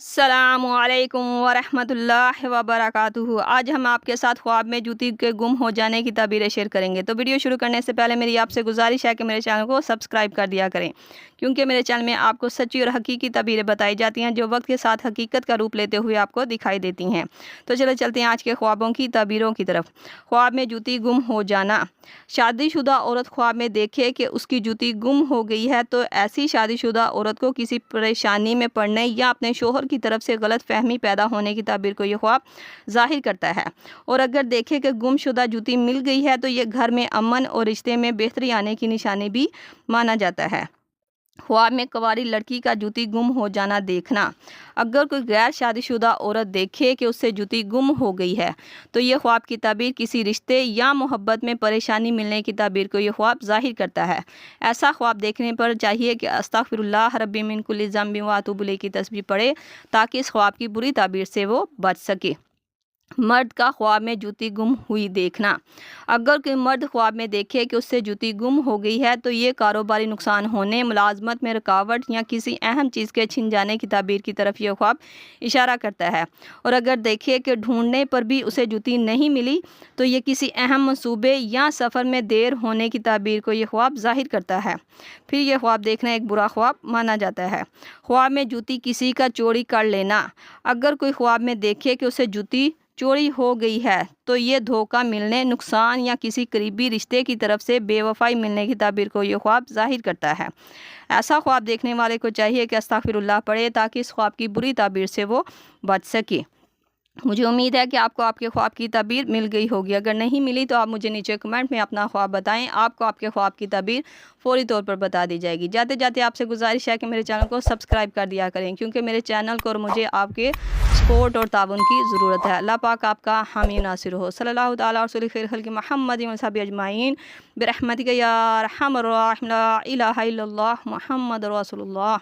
السلام علیکم ورحمۃ اللہ وبرکاتہ۔ آج ہم آپ کے ساتھ خواب میں جوتی کے گم ہو جانے کی تعبیریں شیئر کریں گے۔ تو ویڈیو شروع کرنے سے پہلے میری آپ سے گزارش ہے کہ میرے چینل کو سبسکرائب کر دیا کریں۔ کیونکہ میرے چینل میں آپ کو سچی اور حقیقی تعبیریں بتائی جاتی ہیں جو وقت کے ساتھ حقیقت کا روپ لیتے ہوئے آپ کو دکھائی دیتی ہیں۔ تو چلو چلتے ہیں آج کے خوابوں کی تعبیروں کی طرف۔ خواب میں جوتی گم ہو جانا۔ شادی شدہ عورت خواب میں دیکھے کہ اس کی جوتی گم ہو گئی ہے تو ایسی شادی شدہ عورت کو کسی پریشانی میں پڑنے یا اپنے شوہر کی طرف سے غلط فہمی پیدا ہونے کی تعبیر کو یہ خواب ظاہر کرتا ہے۔ اور اگر دیکھے کہ گم شدہ جوتی مل گئی ہے تو یہ گھر میں امن اور رشتے میں بہتری آنے کی نشانی بھی مانا جاتا ہے۔ خواب میں کواری لڑکی کا جوتی گم ہو جانا دیکھنا۔ اگر کوئی غیر شادی شدہ عورت دیکھے کہ اس سے جوتی گم ہو گئی ہے، تو یہ خواب کی تعبیر کسی رشتے یا محبت میں پریشانی ملنے کی تعبیر کو یہ خواب ظاہر کرتا ہے۔ ایسا خواب دیکھنے پر چاہیے کہ استغفر اللہ رب من کل ذنب واتوب الیہ کی تسبیح پڑھے تاکہ اس خواب کی بری تعبیر سے وہ بچ سکے۔ مرد کا خواب میں جوتی گم ہوئی دیکھنا۔ اگر کوئی مرد خواب میں دیکھے کہ اس سے جوتی گم ہو گئی ہے تو یہ کاروباری نقصان ہونے، ملازمت میں رکاوٹ یا کسی اہم چیز کے چھن جانے کی تعبیر کی طرف یہ خواب اشارہ کرتا ہے۔ اور اگر دیکھے کہ ڈھونڈنے پر بھی اسے جوتی نہیں ملی تو یہ کسی اہم منصوبے یا سفر میں دیر ہونے کی تعبیر کو یہ خواب ظاہر کرتا ہے۔ پھر یہ خواب دیکھنا ایک برا خواب مانا جاتا ہے۔ خواب میں جوتی کسی کا چوری کر لینا۔ اگر کوئی خواب میں دیکھے کہ اسے جوتی چوری ہو گئی ہے۔ تو یہ دھوکہ ملنے، نقصان یا کسی قریبی رشتے کی طرف سے بے وفائی ملنے کی تعبیر کو یہ خواب ظاہر کرتا ہے۔ ایسا خواب دیکھنے والے کو چاہیے کہ استغفر اللہ پڑھے تاکہ اس خواب کی بری تعبیر سے وہ بچ سکے۔ مجھے امید ہے کہ آپ کو آپ کے خواب کی تعبیر مل گئی ہوگی۔ اگر نہیں ملی تو آپ مجھے نیچے کمنٹ میں اپنا خواب بتائیں۔ آپ کو آپ کے خواب کی تعبیر فوری طور پر بتا دی جائے گی۔ جاتے جاتے آپ سے گزارش ہے کہ میرے چینل کو سبسکرائب کر دیا کریں، کیونکہ میرے چینل کو اور مجھے آپ کے سپورٹ اور تعاون کی ضرورت ہے۔ اللہ پاک آپ کا حامی ناصر ہو۔ صلی اللہ تعالیٰ رسول خیر خلق محمد صحاب اجمعین۔ برحمتک یا رحم الرحم لا الہ الا اللہ محمد رسول اللہ۔